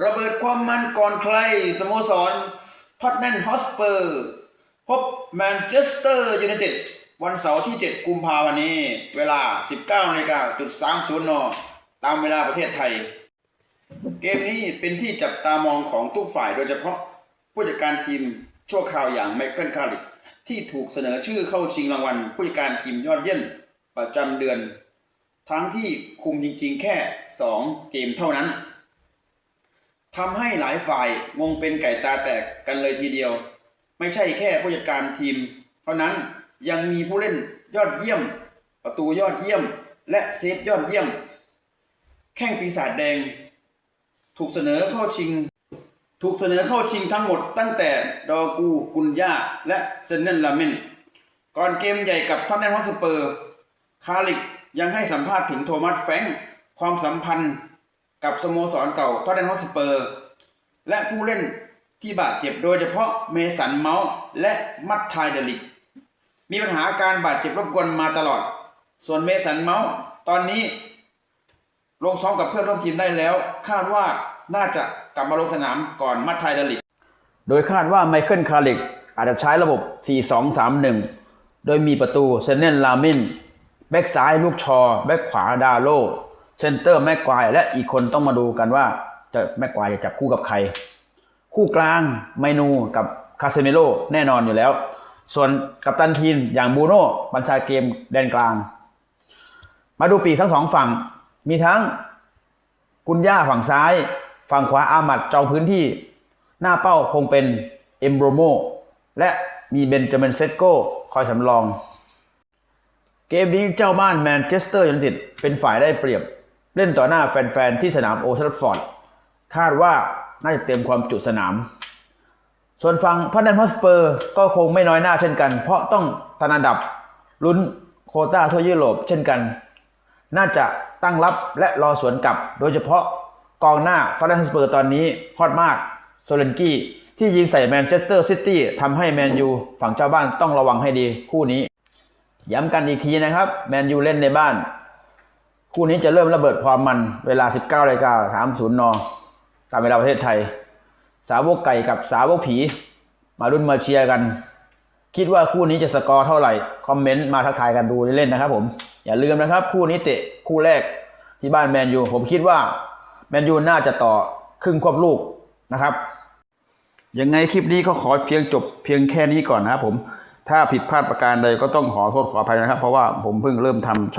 ระเบิดความมันก่อนใครสโมสรท็อตแนมฮอสเปอร์ พบแมนเชสเตอร์ยูไนเต็ดวันเสาร์ที่ 7 กุมภาพันธ์นี้ เวลา 19นาฬิกาจุด30นตามเวลาประเทศไทย เกมนี้เป็นที่จับตามองของทุกฝ่ายโดยเฉพาะผู้จัดการทีมชั่วคราวอย่างไมเคิลคาริกที่ถูกเสนอชื่อเข้าชิงรางวัลผู้จัดการทีมยอดเยี่ยมประจำเดือน ทั้งที่คุมจริงๆแค่ 2 เกมเท่านั้น ทำให้หลายฝ่ายงงเป็นไก่ตาแตกกันเลยทีเดียว ไม่ใช่แค่ผู้จัดการทีม เท่านั้นยังมีผู้เล่นยอดเยี่ยม ประตูยอดเยี่ยม และเซฟยอดเยี่ยม แข้งปีศาจแดง ถูกเสนอเข้าชิง ถูกเสนอเข้าชิงทั้งหมดตั้งแต่ดอกูกุนยาและเซนเนนลาเมนก่อนเกมใหญ่กับท็อตแนมฮอตสเปอร์ คาริกยังให้สัมภาษณ์ถึงโทมัสแฟงความสัมพันธ์ กับสโมสรเก่าท็อตแนมฮอสเปอร์ และผู้เล่นที่บาดเจ็บโดยเฉพาะเมสันเมาส์และมัตไทเดลิก มีปัญหาการบาดเจ็บรบกวนมาตลอด ส่วนเมสันเมาส์ตอนนี้ ลงซ้อมกับเพื่อนร่วมทีมได้แล้ว คาดว่าน่าจะกลับมาลงสนามก่อนมัตไทเดลิก โดยคาดว่าไมเคิลคาริกอาจจะใช้ระบบ 4-2-3-1 โดยมีประตูเซนเนนลามินแบ็กซ้ายลูกชอ แบ็กขวาดาโล เซนเตอร์แม็กควายและอีกคนต้องมาดูกันว่าจะแม็กควายจะจับคู่กับใคร คู่กลางไมนูกับคาเซเมโลแน่นอนอยู่แล้ว ส่วนกัปตันทีมอย่างบูโน่บัญชาเกมแดนกลาง มาดูปีทั้งสองฝั่ง มีทั้งกุนย่าฝั่งซ้าย ฝั่งขวาอามัดจองพื้นที่ หน้าเป้าคงเป็นเอมโบรโมและมีเบนจามินเซตโกคอยสำรอง เกมนี้เจ้าบ้านแมนเชสเตอร์ยูไนเต็ดเป็นฝ่ายได้เปรียบ เล่นต่อหน้าแฟน ๆ ที่สนามโอทัฟฟอร์ด คาดว่าน่าจะเต็มความจุสนาม ส่วนฝั่งพันนันฮอสเปอร์ก็คงไม่น้อยหน้าเช่นกัน เพราะต้องตันอันดับลุ้นโคต้าทั่วยุโรปเช่นกัน น่าจะตั้งรับและรอสวนกลับ โดยเฉพาะกองหน้าฟาร์นันสเปอร์ตอนนี้ฮอตมากโซเลนกี้ที่ยิงใส่แมนเชสเตอร์ซิตี้ทำให้แมนยูฝั่งเจ้าบ้านต้องระวังให้ดีคู่นี้ ย้ำกันอีกทีนะครับ แมนยูเล่นในบ้าน คู่นี้จะเริ่มระเบิดความมันเวลา 19นาฬิกา30นตามเวลาประเทศไทย สาวกไก่กับสาวกผี มารุ่นมาเชียร์กัน คิดว่าคู่นี้จะสกอร์เท่าไหร่ คอมเมนต์มาทักทายกันดูเล่นๆนะครับผม อย่าลืมนะครับ คู่นี้เตะคู่แรกที่บ้านแมนยู ผมคิดว่าแมนยูน่าจะต่อครึ่งควบลูกนะครับยังไงคลิปนี้ก็ขอเพียงจบเพียงแค่นี้ก่อนนะครับผม ถ้าผิดพลาดประการใดก็ต้องขอโทษขออภัยนะครับ เพราะว่าผมเพิ่งเริ่มทำ